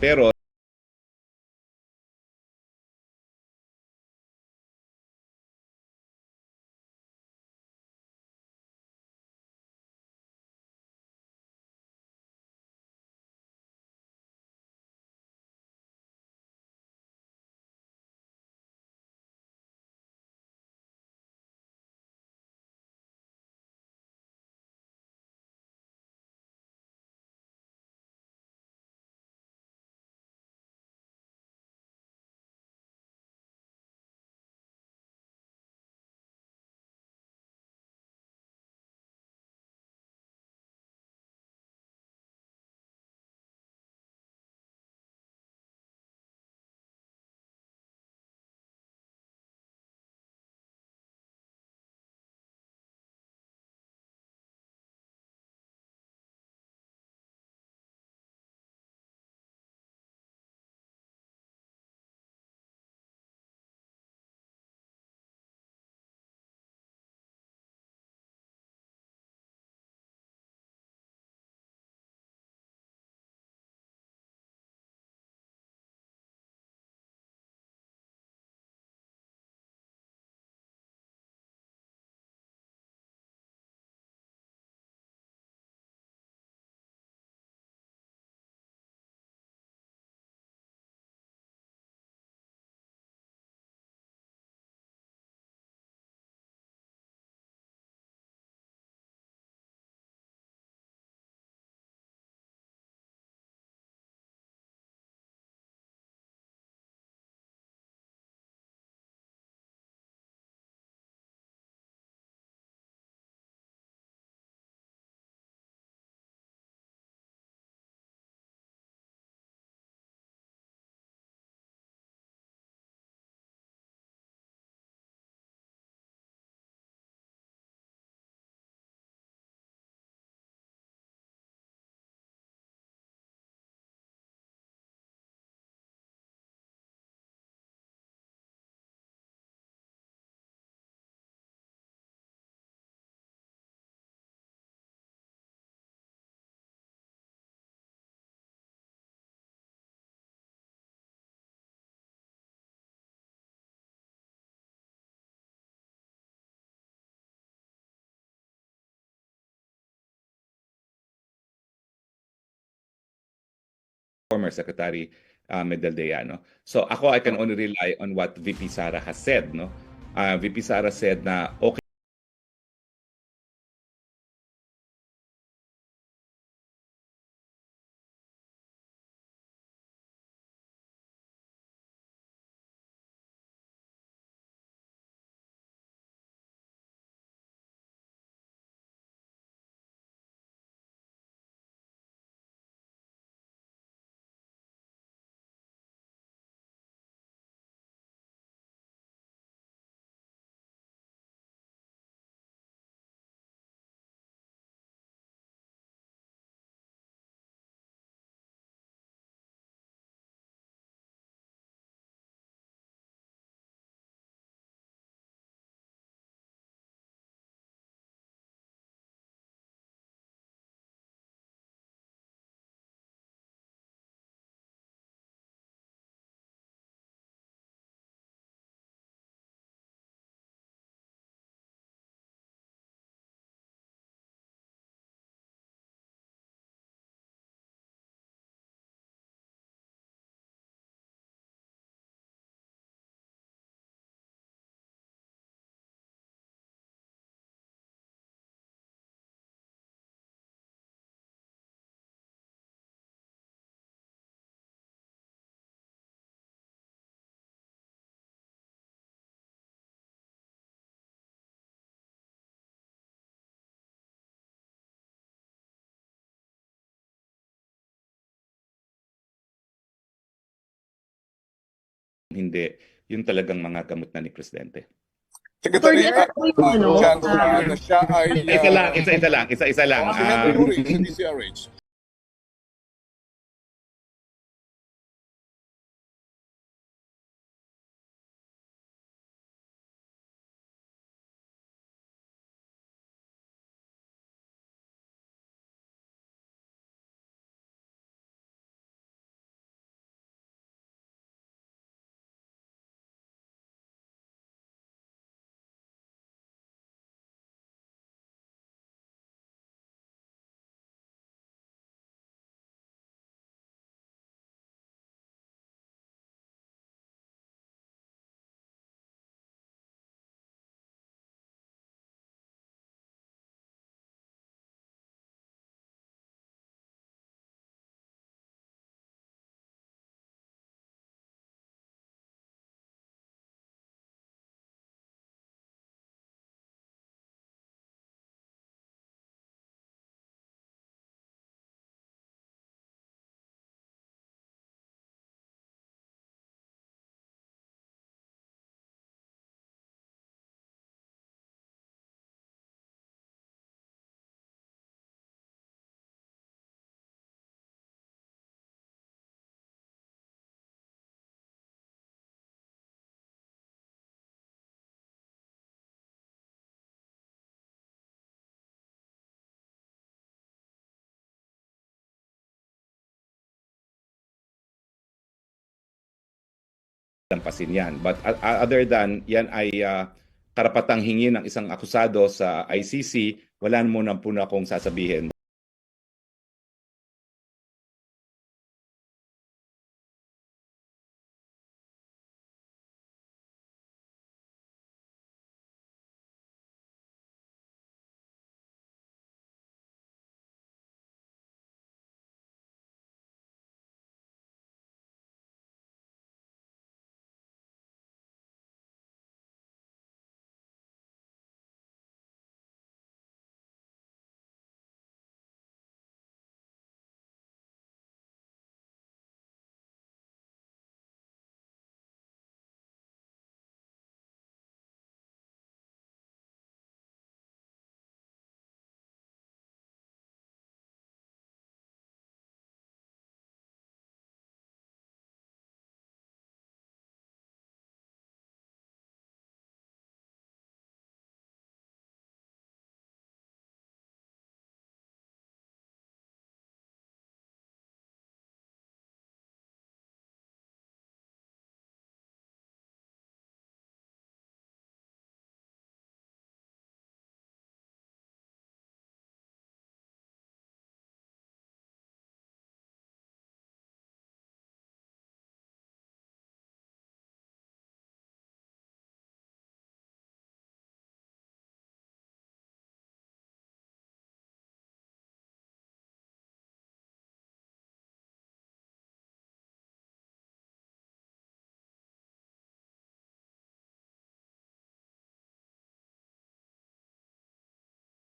Pero former Secretary uh, Medaldea. No? So ako, I can only rely on what VP Sara has said. No? Uh, VP Sara said na okay hindi yung talagang mga gamot na ni Presidente. Secretary, ano ano, ah, siya ay... Isa lang, isa-isa lang, isa-isa lang. Uh, Ah, sa DCRH. Lampasin yan. But uh, other than yan ay uh, karapatang hingi ng isang akusado sa ICC, wala mo na po na akong sasabihin.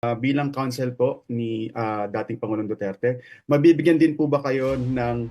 Ah, bilang counsel po ni ah, dating Pangulong Duterte, mabibigyan din po ba kayo ng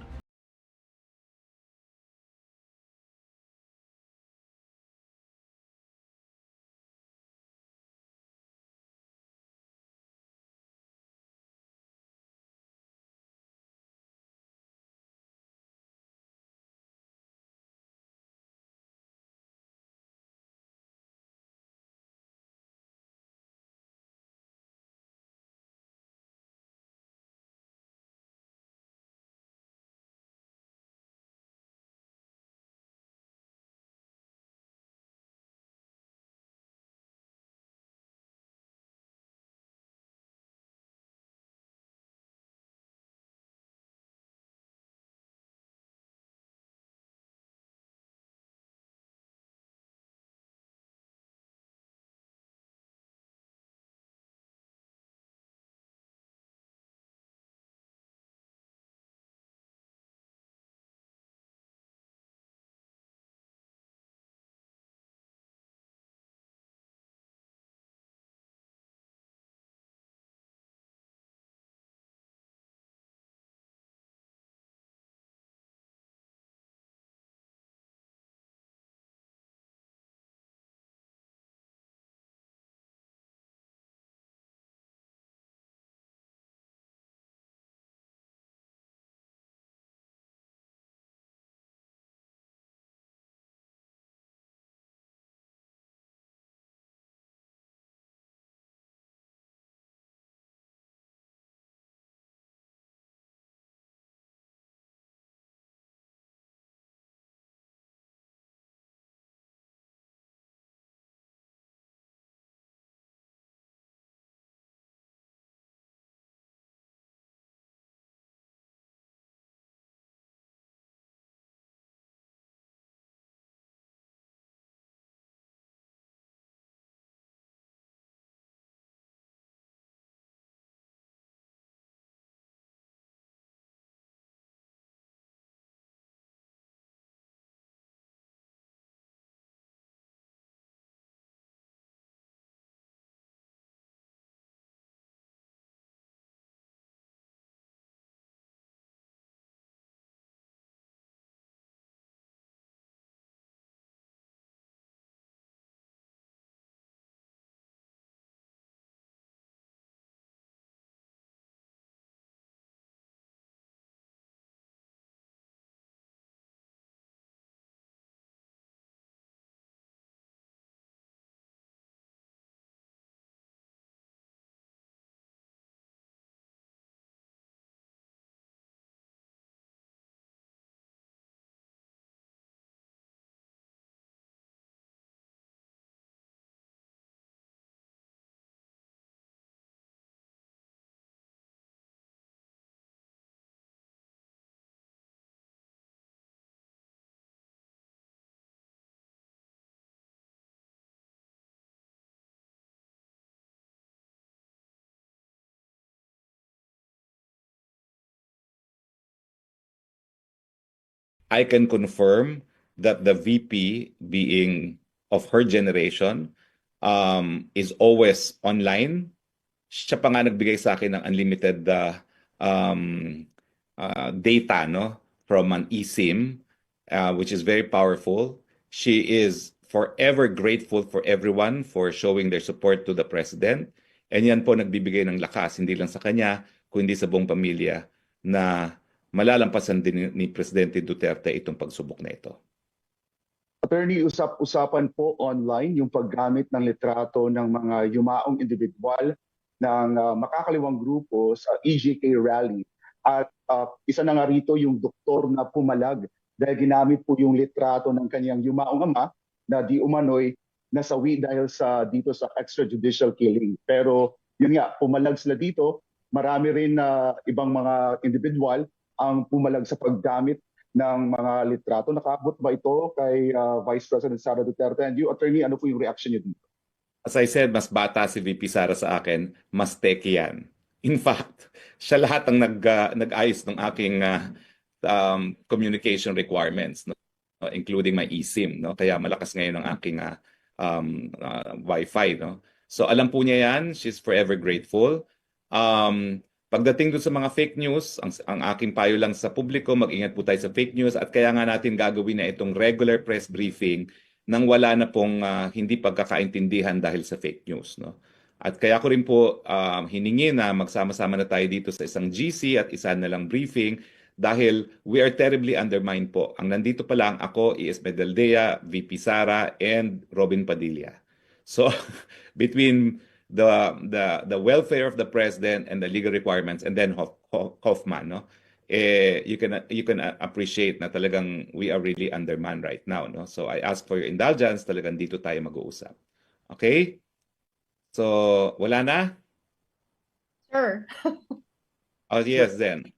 I can confirm that the VP being of her generation um, is always online. Siya pa nga nagbigay sa akin ng unlimited uh, um, uh, data no from an eSIM uh, which is very powerful. She is forever grateful for everyone for showing their support to the president. And yan po nagbibigay ng lakas, hindi lang sa kanya, kundi sa buong pamilya na malalampasan din ni Presidente Duterte itong pagsubok na ito. Attorney, usap-usapan po online yung paggamit ng litrato ng mga yumaong individual ng uh, makakaliwang grupo sa EJK rally. At uh, isa na nga rito yung doktor na pumalag dahil ginamit po yung litrato ng kanyang yumaong ama na di umano'y nasawi dahil sa dito sa extrajudicial killing. Pero yun nga, pumalag sila dito. Marami rin na ibang mga individual ang pumalag sa paggamit ng mga litrato. Nakabot ba ito kay uh, Vice President Sara Duterte? And you, attorney, ano po yung reaction niyo dito? As I said, mas bata si VP Sara sa akin, mas teki yan. In fact, siya lahat ang nag, uh, nag-ayos ng aking uh, um, communication requirements, no? including my eSIM. No? Kaya malakas ngayon ang aking uh, um, uh, Wi-Fi. No? So alam po niya yan. She's forever grateful. Um, pagdating doon sa mga fake news, ang, ang aking payo lang sa publiko, mag-ingat po tayo sa fake news at kaya nga natin gagawin na itong regular press briefing nang wala na pong uh, hindi pagkakaintindihan dahil sa fake news. No? At kaya ko rin po um, hiningi na magsama-sama na tayo dito sa isang GC at isa na lang briefing dahil we are terribly undermined po. Ang nandito pa lang ako, ES Medaldea, VP Sara, and Robin Padilla. So between the the the welfare of the president and the legal requirements and then Hoff, Hoffman, no? Eh, you can you can appreciate na talagang we are really undermanned right now, no? So I ask for your indulgence, talagang dito tayo mag-uusap. Okay? So, wala na? Sure. Oh, yes, then.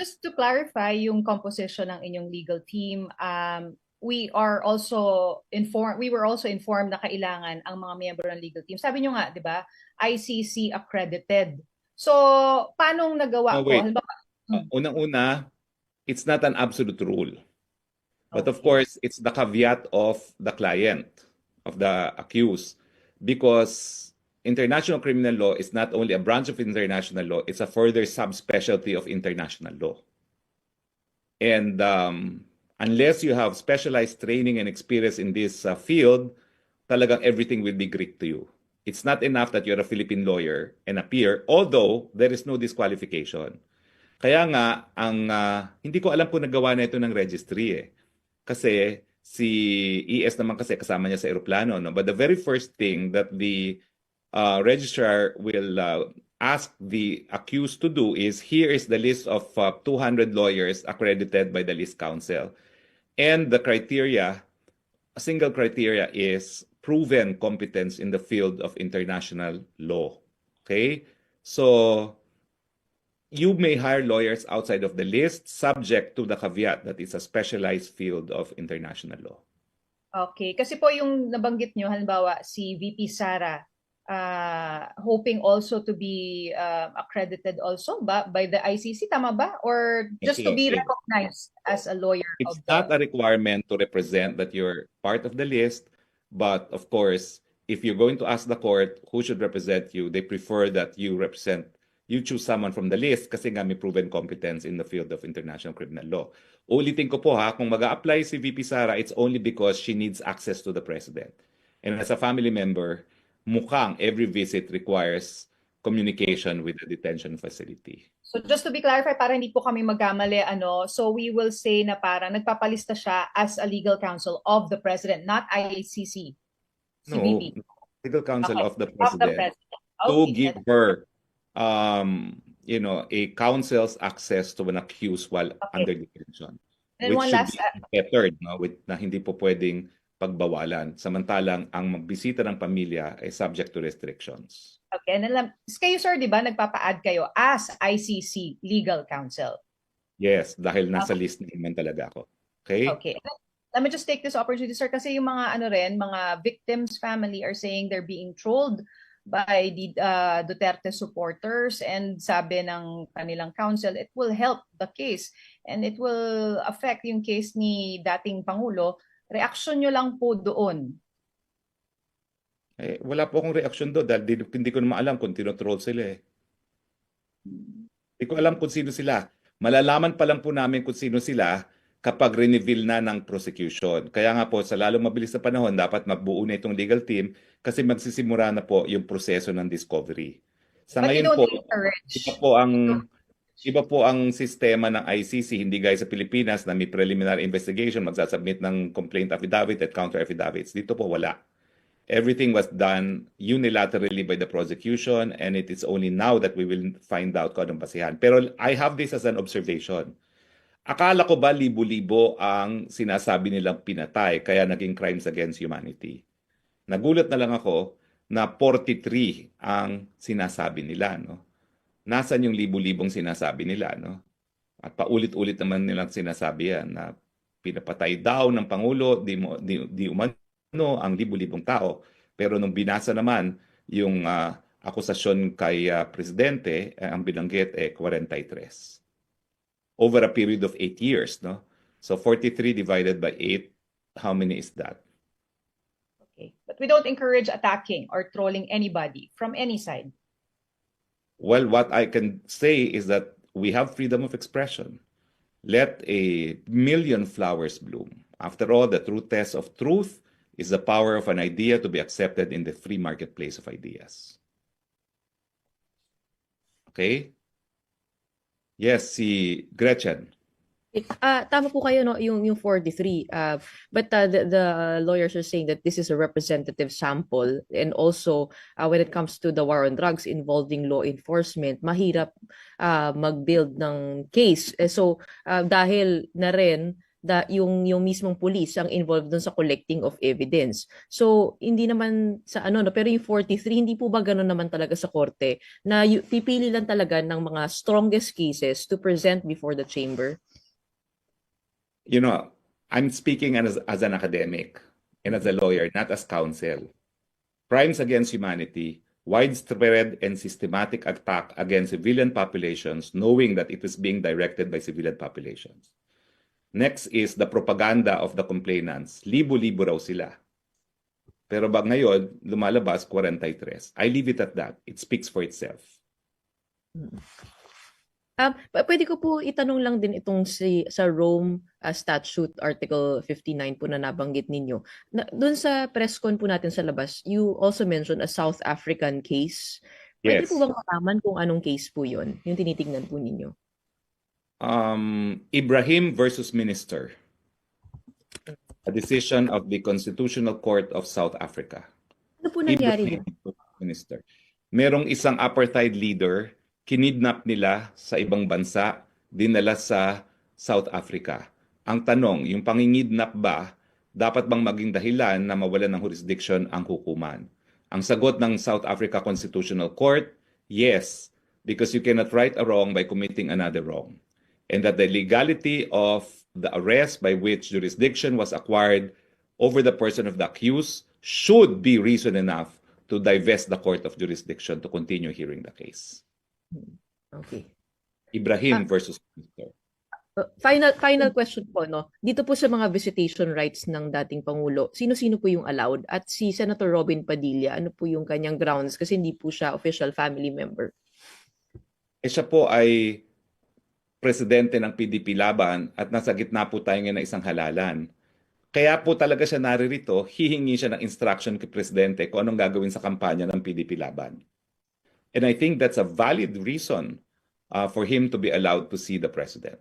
Just to clarify yung composition ng inyong legal team, um, we are also informed, we were also informed na kailangan ang mga miyembro ng legal team. Sabi nyo nga, di ba, ICC accredited. So, paano nagawa Oh, ko? wait. Halimbawa, Uh, Unang-una, it's not an absolute rule. But of Okay. course, it's the caveat of the client, of the accused, because international criminal law is not only a branch of international law, it's a further subspecialty of international law. And um, unless you have specialized training and experience in this uh, field, talagang everything will be Greek to you. It's not enough that you're a Philippine lawyer and appear, although there is no disqualification. Kaya nga, ang ah, hindi ko alam kung nagawa na ito ng registry eh. Kasi si ES naman kasi kasama niya sa eroplano. No? But the very first thing that the uh, registrar will uh, ask the accused to do is here is the list of uh, 200 lawyers accredited by the list council. And the criteria, a single criteria is proven competence in the field of international law. Okay? So, you may hire lawyers outside of the list subject to the caveat that it's a specialized field of international law. Okay, kasi po yung nabanggit nyo, halimbawa si VP Sara, uh, hoping also to be uh, accredited also ba by the ICC, tama ba? Or just to be recognized as a lawyer It's of not the... a requirement to represent that you're part of the list, but of course, if you're going to ask the court who should represent you, they prefer that you represent you choose someone from the list kasi nga may proven competence in the field of international criminal law. Ulitin ko po ha, kung mag apply si VP Sara, it's only because she needs access to the president. And as a family member, mukhang every visit requires communication with the detention facility. So just to be clarified, para hindi po kami magkamali, ano, so we will say na parang nagpapalista siya as a legal counsel of the president, not No, VP. legal counsel Okay, of the Of the president. president. to Okay, give her um you know a counsel's access to an accused while Okay. under detention Then which one should last, be bettered no with na hindi po pwedeng pagbawalan samantalang ang magbisita ng pamilya ay subject to restrictions okay, and then, lang- kayo sir, di ba, nagpapa-add kayo as ICC legal counsel. yes dahil nasa list naman talaga ako okay Okay. Let me just take this opportunity, sir, kasi yung mga ano rin, mga victims' family are saying they're being trolled by the uh, Duterte supporters and sabi ng kanilang counsel, it will help the case and it will affect yung case ni dating Pangulo. Reaksyon nyo lang po doon. Eh, wala po akong reaksyon doon dahil di- hindi ko naman alam kung tinotroll sila eh. Hindi ko alam kung sino sila. Malalaman pa lang po namin kung sino sila kapag reveal na ng prosecution. Kaya nga po, sa lalong mabilis na panahon, dapat magbuo na itong legal team kasi magsisimula na po yung proseso ng discovery. Sa But ngayon po, iba po ang iba po ang sistema ng ICC, hindi gaya sa Pilipinas na may preliminary investigation, magsasubmit ng complaint affidavit at counter affidavits. Dito po wala. Everything was done unilaterally by the prosecution and it is only now that we will find out kung anong basihan. Pero I have this as an observation. Akala ko ba libo-libo ang sinasabi nilang pinatay kaya naging crimes against humanity? Nagulat na lang ako na 43 ang sinasabi nila, no? Nasaan yung libo-libong sinasabi nila, no? At paulit-ulit naman nilang sinasabi yan na pinapatay daw ng Pangulo, di, mo, di, di umano ang libo-libong tao. Pero nung binasa naman yung ah, akusasyon kay ah, Presidente, eh, ang binanggit eh 43 over a period of 8 years, no? So 43 divided by 8, how many is that? Okay. But we don't encourage attacking or trolling anybody from any side. Well, what I can say is that we have freedom of expression. Let a million flowers bloom. After all, the true test of truth is the power of an idea to be accepted in the free marketplace of ideas. Okay? Yes, si Gretchen. Ah, tama po kayo no yung yung 43 uh, but uh, the, the lawyers are saying that this is a representative sample and also uh, when it comes to the war on drugs involving law enforcement mahirap uh, mag-build ng case. Eh, so uh, dahil na rin da yung yung mismong police ang involved dun sa collecting of evidence. So hindi naman sa ano no pero yung 43 hindi po ba ganoon naman talaga sa korte na pipili lang talaga ng mga strongest cases to present before the chamber You know, I'm speaking as, as an academic and as a lawyer, not as counsel. Crimes against humanity, widespread and systematic attack against civilian populations, knowing that it is being directed by civilian populations. Next is the propaganda of the complainants. Libo-libo raw sila. Pero ba ngayon, lumalabas 43. I leave it at that. It speaks for itself. Um, pwede ko po itanong lang din itong si sa Rome uh, Statute Article 59 po na nabanggit ninyo. Na, doon sa press con po natin sa labas, you also mentioned a South African case. Pwede Yes. po bang malaman kung anong case po yun? Yung tinitingnan po ninyo. um, Ibrahim versus Minister, a decision of the Constitutional Court of South Africa. Ano po nangyari Ibrahim versus Minister. Merong isang apartheid leader, kinidnap nila sa ibang bansa, dinala sa South Africa. Ang tanong, yung pangingidnap ba, dapat bang maging dahilan na mawalan ng jurisdiction ang hukuman? Ang sagot ng South Africa Constitutional Court, yes, because you cannot right a wrong by committing another wrong. And that the legality of the arrest by which jurisdiction was acquired over the person of the accused should be reason enough to divest the court of jurisdiction to continue hearing the case. Okay. Ibrahim versus Minister. Uh, final final question po no. Dito po sa mga visitation rights ng dating pangulo, sino-sino po yung allowed? At si Senator Robin Padilla, ano po yung kanyang grounds kasi hindi po siya official family member? Eh siya po ay presidente ng PDP Laban at nasa gitna po tayo ngayon ng isang halalan. Kaya po talaga siya naririto, hihingi siya ng instruction kay presidente kung anong gagawin sa kampanya ng PDP Laban. And I think that's a valid reason uh, for him to be allowed to see the president,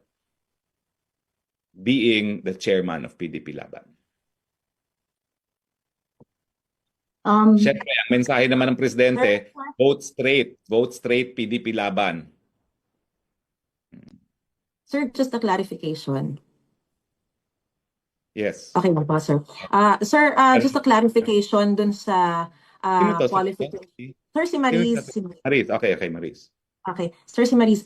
being the chairman of PDP Laban. Um, Siyempre, ang mensahe naman ng presidente, vote straight, vote straight PDP Laban. sir, just a clarification. Yes. Okay ba po, sir? Ah, sir, ah, just a clarification dun sa to? qualification. Si- Sir, si Maris. Maris, okay, okay, Maris. Okay, sir, si Maris.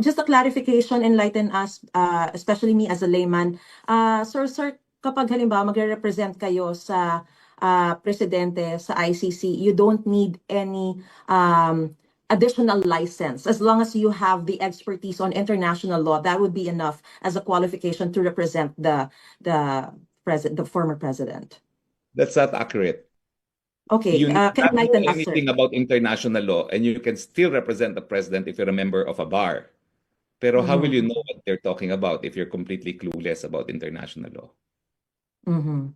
Just a clarification, enlighten us, ah, especially me as a layman. Ah, sir, sir, kapag halimbawa magre-represent kayo sa uh, presidente sa ICC, you don't need any um, additional license. As long as you have the expertise on international law, that would be enough as a qualification to represent the the president, the former president. That's not accurate. Okay, You uh, can enlighten us, sir. anything about international law and you can still represent the president if you're a member of a bar. Pero how will you know what they're talking about if you're completely clueless about international law? Mhm.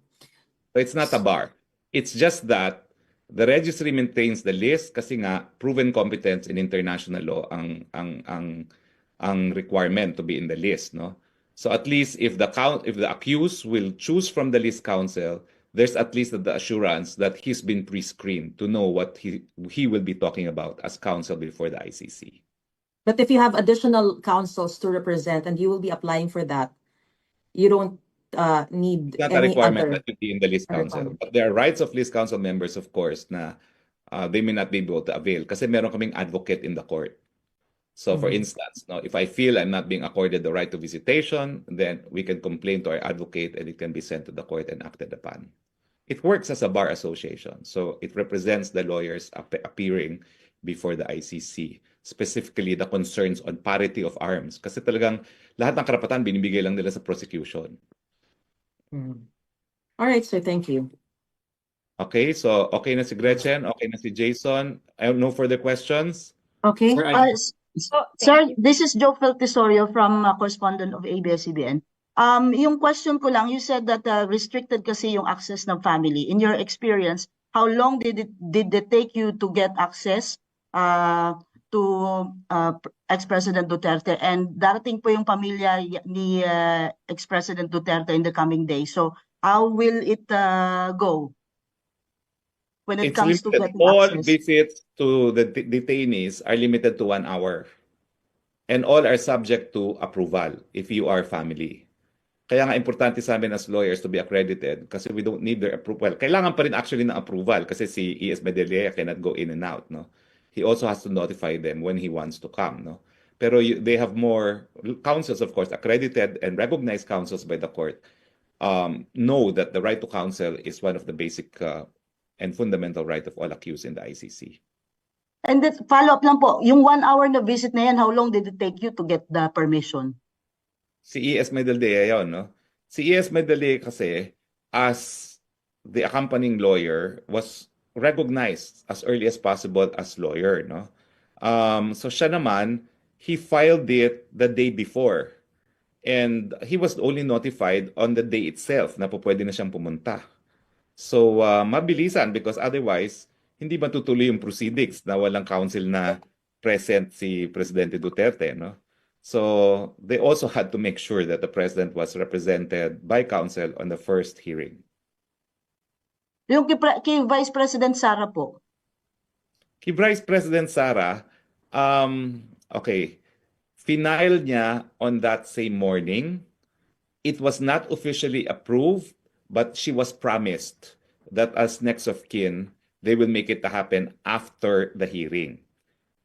So it's not a bar. It's just that the registry maintains the list kasi nga proven competence in international law ang ang ang ang requirement to be in the list, no? So at least if the count if the accused will choose from the list counsel, there's at least the assurance that he's been pre-screened to know what he he will be talking about as counsel before the ICC. But if you have additional counsels to represent and you will be applying for that, you don't uh, need It's not a any requirement other. that you be in the list council. requirement. But there are rights of list council members, of course, na uh, they may not be able to avail kasi meron kaming advocate in the court. So for Mhm. instance, no, if I feel I'm not being accorded the right to visitation, then we can complain to our advocate and it can be sent to the court and acted upon. It works as a bar association. So it represents the lawyers ap- appearing before the ICC, specifically the concerns on parity of arms. Kasi talagang lahat ng karapatan binibigay lang nila sa prosecution. Mhm. All right, sir. Thank you. Okay, so okay na si Gretchen, okay na si Jason. I have no further questions. Okay. Sir, I- Uh, s- thank Sir, you. this is Joe Feltesorio from uh, correspondent of ABS-CBN. Um, yung question ko lang, you said that uh, restricted kasi yung access ng family. In your experience, how long did it did it take you to get access uh, to uh, ex-President Duterte? And darating po yung pamilya ni uh, ex-President Duterte in the coming days. So how will it uh, go when it It's comes to getting All access? visits to the de- detainees are limited to one hour. And all are subject to approval if you are family. Kaya nga importante sa amin as lawyers to be accredited kasi we don't need their approval. Well, Kailangan pa rin actually ng approval kasi si E.S. Medellea cannot go in and out, no? He also has to notify them when he wants to come, no? Pero you, they have more counsels, of course, accredited and recognized counsels by the court um, know that the right to counsel is one of the basic uh, and fundamental right of all accused in the ICC. And then follow up lang po, yung one hour na visit na yan, how long did it take you to get the permission? Si E.S. Medaldea yun, no? Si E.S. Medaldea kasi, as the accompanying lawyer, was recognized as early as possible as lawyer, no? Um, so siya naman, he filed it the day before. And he was only notified on the day itself na po pwede na siyang pumunta. So, uh, mabilisan because otherwise, hindi matutuloy yung proceedings na walang counsel na present si Presidente Duterte, no? So, they also had to make sure that the president was represented by counsel on the first hearing. Yung kay, kay Vice President Sara po, Kay Vice President Sara, um, okay, final niya on that same morning. It was not officially approved, but she was promised that as next of kin, they will make it to happen after the hearing.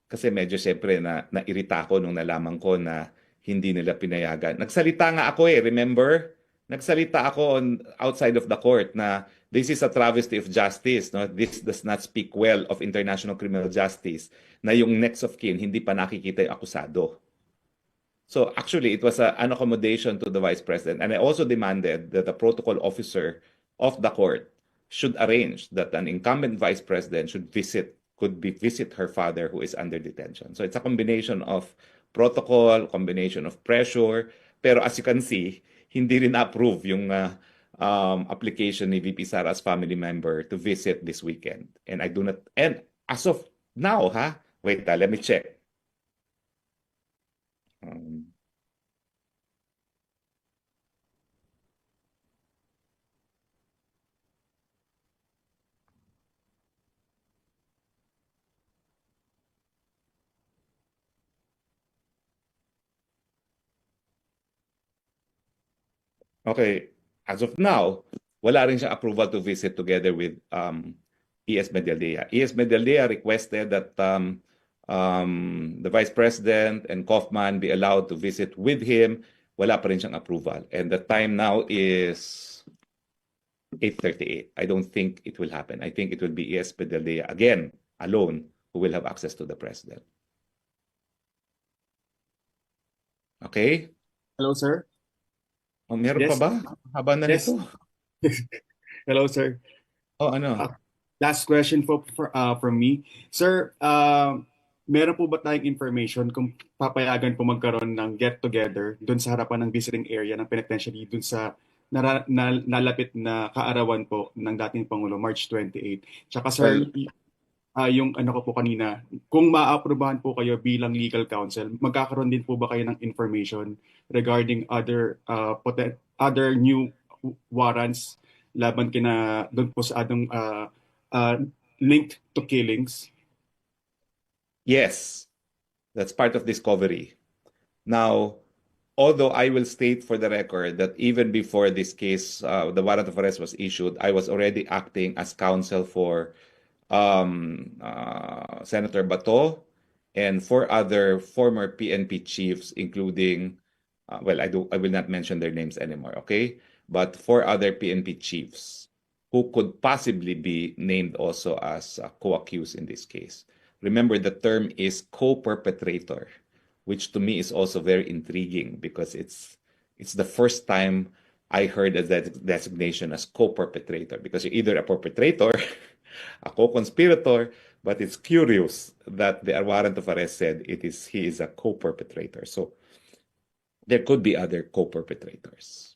Kasi medyo siyempre na nairita ako nung nalaman ko na hindi nila pinayagan. Nagsalita nga ako eh, remember? Nagsalita ako on, outside of the court na this is a travesty of justice. No? This does not speak well of international criminal justice na yung next of kin hindi pa nakikita yung akusado. So actually, it was a, an accommodation to the vice president. And I also demanded that the protocol officer of the court should arrange that an incumbent vice president should visit, could be visit her father who is under detention. So it's a combination of protocol, combination of pressure. Pero as you can see, hindi rin approve yung uh, um, application ni VP Sara as family member to visit this weekend. And I do not, and as of now, ha? Wait, ah, let me check. Um, Okay, as of now, wala rin siyang approval to visit together with um, E.S. Medialdea. E.S. Medialdea requested that um, um, the Vice President and Kaufman be allowed to visit with him. Wala pa rin siyang approval. And the time now is 838. I don't think it will happen. I think it will be ES Pedaldea again, alone, who will have access to the president. Okay? Hello, sir. Oh, meron Yes. pa ba? Haba na Yes. nito. Hello, sir. Oh, ano? Ah. Last question po for, uh, from me. Sir, uh, meron po ba tayong information kung papayagan po magkaroon ng get-together doon sa harapan ng visiting area ng penitentiary doon sa nara, na, nalapit na kaarawan po ng dating Pangulo, March 28. Tsaka sir, y- ah, yung ano ko po kanina, kung maaprubahan po kayo bilang legal counsel, magkakaroon din po ba kayo ng information regarding other uh, poten- other new warrants laban kina doon po sa adong uh, uh, linked to killings? Yes, that's part of discovery. Now, although I will state for the record that even before this case, uh, the warrant of arrest was issued, I was already acting as counsel for um, uh, Senator Bato and four other former PNP chiefs, including, uh, well, I do, I will not mention their names anymore, okay? But four other PNP chiefs who could possibly be named also as uh, co-accused in this case. Remember, the term is co-perpetrator, which to me is also very intriguing because it's it's the first time I heard that designation as co-perpetrator because you're either a perpetrator, a co-conspirator, but it's curious that the warrant of arrest said it is he is a co-perpetrator. So there could be other co-perpetrators.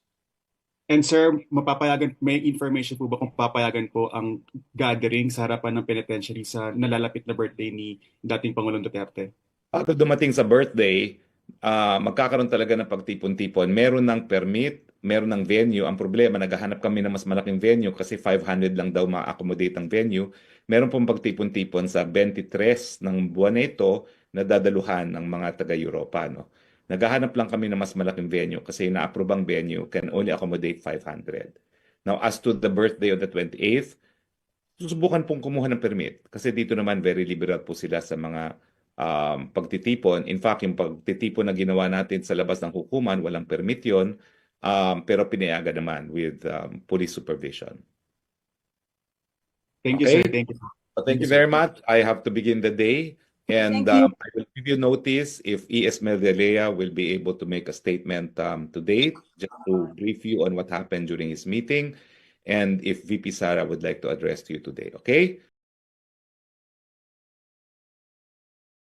And sir, mapapayagan, may information po ba kung papayagan po ang gathering sa harapan ng penitentiary sa nalalapit na birthday ni dating Pangulong Duterte? At dumating sa birthday, ah, magkakaroon talaga ng pagtipon-tipon. Meron ng permit, meron ng venue. Ang problema, naghahanap kami ng mas malaking venue kasi 500 lang daw ma-accommodate ang venue. Meron pong pagtipon-tipon sa 23 ng buwan na ito na dadaluhan ng mga taga-Europa. No? Naghahanap lang kami ng mas malaking venue kasi na-approve ang venue can only accommodate 500. Now, as to the birthday of the 28th, susubukan pong kumuha ng permit kasi dito naman very liberal po sila sa mga um, pagtitipon. In fact, yung pagtitipon na ginawa natin sa labas ng hukuman, walang permit yun, um, pero pinayagan naman with um, police supervision. Thank you, Okay. sir. Thank you. So thank you very much. I have to begin the day. And um, I will give you notice if ES Medelea will be able to make a statement um, today, just to brief you on what happened during his meeting, and if VP Sara would like to address you today. Okay?